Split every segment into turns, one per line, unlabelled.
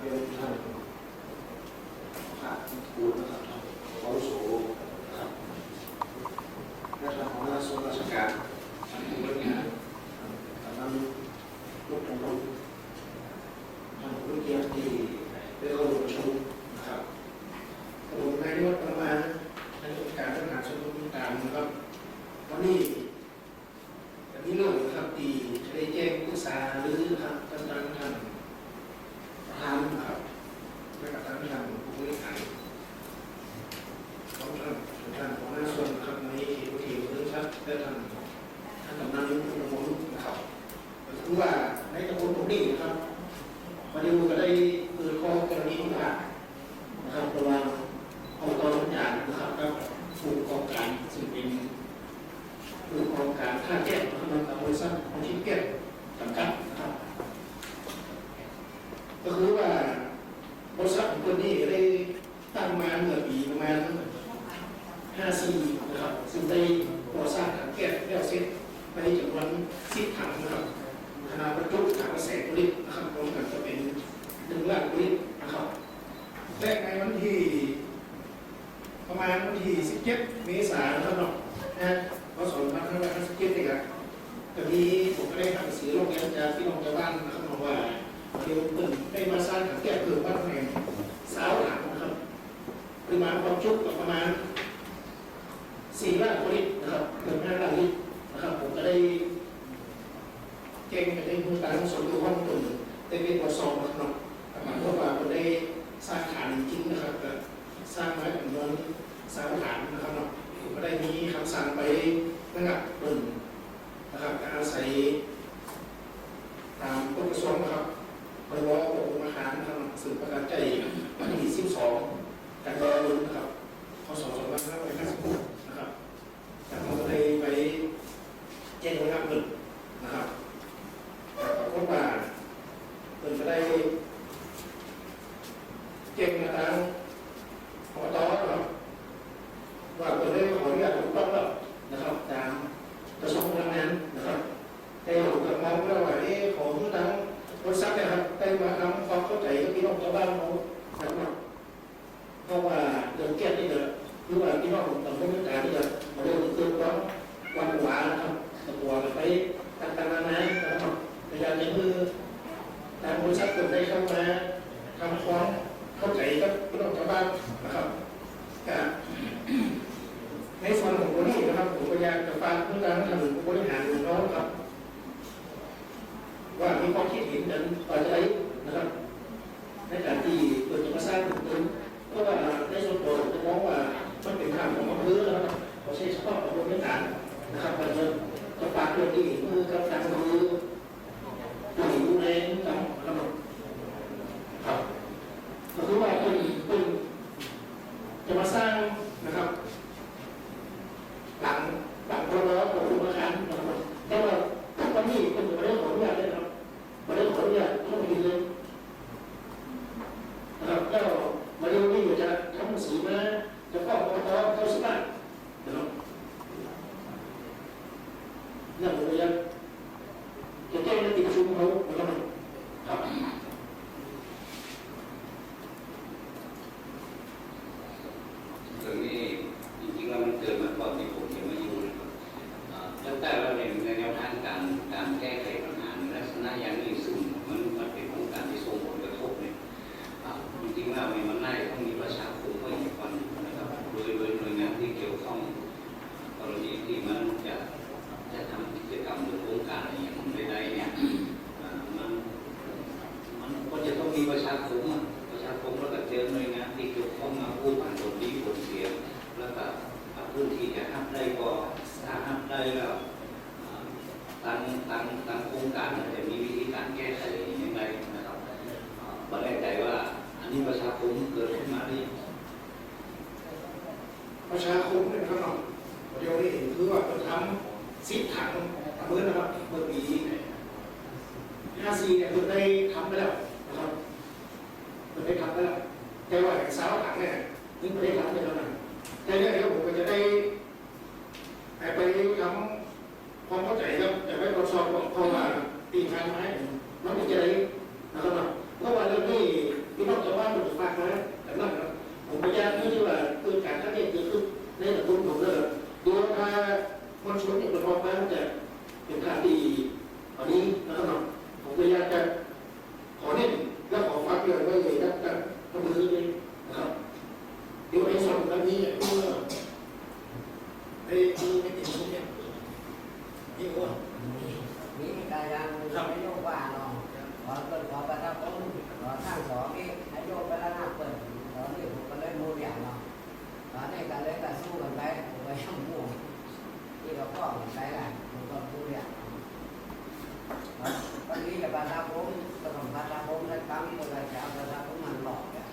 เรียนท่านขาดคูณนะครับเขาโสครับและทางหัวหน้าส่วนราชการทางผู้บริหารทางนั้นลูกของเราทางผู้เกียรติที่ได้เข้าร่วมประชุมนะครับผมนายกประมาณนายกการทหารสมบูรณ์ตามนะครับวันนี้นี้เรื่องนะครับที่จะได้แจ้งปรึกษาหรือทางท่านท่านท่านประธานนะครับและกับทางท่านผู้บริหารของท่านท่านหัวหน้าส่วนนะครับในเขตเขตเรื่องชัดและท่านท่านกำนันผู้ดำรงนะครับก็คือว่าในตำบลตรงนี้นะครับมาดูก็ได้เกิดข้อกรณีขึ้นมานะครับระหว่างองค์กรทุกอย่างนะครับกับผู้ประกอบการซึ่งเป็น คือโครงการค่าแก้กำลังกับบริษัทของชิปเก็ตจำกัดนะครับ ก็คือว่าบริษัทของ ตัวนี้ได้ตั้งมาเมื่อปีประมาณ54นะครับซึ่งได้ก่อสร้างถังแก๊สแล้วเสร็จไปจำนวน10ถังนะครับขนาดบรรจุถังแสนลิตรนะครับรวมกันจะเป็น1ล้านลิตรนะครับแรกในวันที่ประมาณวันที่17เมษายนนะครับเนาะนะพศ2557นี่ครับตอนนี้ผมก็ได้ทำหนังสือลงเรียนจากพี่น้องชาวบ้านนะครับบอกว่าเดี๋ยวเพิ่นได้มาสร้างถังแก้เพิ่มบ้านแห่ง สาวถังนะครับปริมาณความจุกประมาณ4ล้านลิตรนะครับเกือบ5ล้านลิตรนะครับ ผมก็ได้เก่งไปได้ผู้การของสมรู้ห้องตุนได้เป็นตรวจสอบนะครับเนาะประมาณว่าผมได้สร้างฐานจริงนะครับก็สร้างไว้จำนวนสามฐานนะครับเนาะผมก็ได้มีคำสั่งไประงับเปิ่นนะครับอาศัยตามกฎกระทรวงนะครับพรบอบรมอาหารนะครับสื่อประกาศใจ วันที่12กันยายนนะครับพศ2556นะครับจากเราก็ได้ไปแจ้งระงับเปิ่นนะครับแต่ปรากฏว่าเปิ่นก็ได้แจ้งมาทางอบตนะครับว่าเปิดได้ขออนุญาตถูกต้องแล้วนะครับตามกระทรวงพลังงานนะครับแต่ผมก็มองว่าว่าเอ๊ะของทางบริษัทนะครับได้มาทำความเข้าใจกับพี่น้องชาวบ้านขานะครับเพราะว่าเดินแก้นี่เดินหรือว่าพี่น้องต่างคนต่างที่จะมาเรื่องเรื่องร้องวันหวานนะครับตะกัวกันไปต่างๆนานานะครับพยายามในมือทางบริษัทคน ได้เข้ามาทำความเข้าใจกับพี่น้องชาวบ้านนะครับในส่วนของตัวนี้นะครับผมก็อยากจะฝากผู้การทำผู้บริหารของน้องครับ ว่ามีความคิดเห็นกันต่อใจนะครับ ในการที่เปิดจะมาสร้างตึกเพราะว่าในส่วนตัวผมจะมองว่ามันเป็นทางของอำเภอนะครับเขาใช้เฉพาะของบริหารนะครับมันจะจะฝากเรื่องนี้มือกับทางมือผู้ดูแลกับระบบครับก็คือว่าเป็นเป็นจะมาสร้างนะครับ หลังหลังพรบของธนาคารนะครับแต่ว่าวันนี้เป็นมาเรื่องของอนุญาตเลยนะครับมาเรื่องของอนุญาตเข้าไปเลยนะครับก็มาเรื่องนี้จะทำหนังสือมาจะฟ้องกรกตเข้าสมัครนะครับเรื่องของอนุญาตจะแจ้งในที่ประชุมเขานะครับครับ
เรื่องนี้จริงๆแล้วมันเกิดมาก่อนที่ผมจะมาอยู่นะครับอ่าตั้งแต่เราเรียนในแนวทางการการแก้ไขปัญหาในลักษณะ อย่างนี้ซึ่งมันมันเป็นของการที่ส่งผลกระทบเนี่ยจริงๆแล้วเนี่ยมันน่าจะต้องมีประชาคมเข้าอีกคนนะครับโดยโดยหน่วยงานที่เกี่ยวข้องกรณีที่มันจะจะทำกิจกรรมหรือโครงการอะไรอย่างใดๆเนี่ยมันมันก็จะต้องมีประชาคมอะประชาคมแล้วก็เจอหน่วยงานที่เกี่ยวข้องมาพูดผ่านผลดีผลเสียแล้วก็พื้นที่จะทำได้ก็ถ้าทำได้แล้วอ่าทางทางทางโครงการมันจะมีวิธีการแก้ไขยังไงนะครับอ่าบอกแน่ใจว่า อันนี้ประชาคมเกิดขึ้นมาที่
ประชาคมเนี่ยนะครับเนาะเดี๋ยวนี้คือว่าเราทำสิบถังเมื่อนะครับเมื่อปีห้าสี่เนี่ยคุณได้ทำไปแล้วนะครับคุณได้ทำไปแล้วแต่ว่าสาวถังเนี่ยยังไม่ได้ทำเลยแล้วนะแต่เนี่ยเดี๋ยวผมก็จะได้ไปทำความเข้าใจครับแต่ไปตรวจสอบเพราะว่าตีทางไม้มันจะได้นะครับเพราะว่าเรื่องนี้
mình cái là mình còn vui à con nghĩ là bà ta vốn tập phẩm bà ta vốn là tám mươi là chả bà ta cũng ăn lọ cả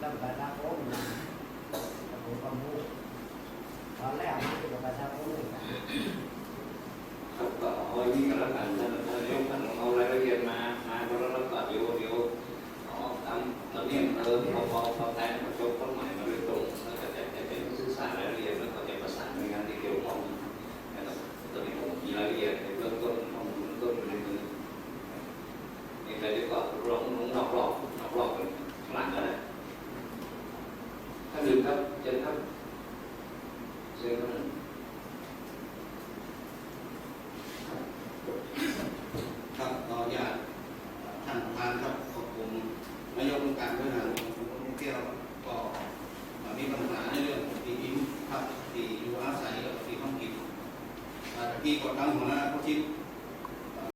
tập bà ta vốn là tập phẩm con vui đó lẽ mà cái bà ta vốn là cả ก็เอาอันนี้ก็แล้วกันนะเราเรียกมัน อื่นครับเจนครับเชิญครับ
ครับเราอญากท่านประธานครับขอบคุณนายกองการบริหารของกรุงเทพเที่ยวก็มีปัญหาในเรื่องของที่อินครับที่อยู่อาศัยกับที่ห้องกินที่กดดันหัวหน้าผู้ชิด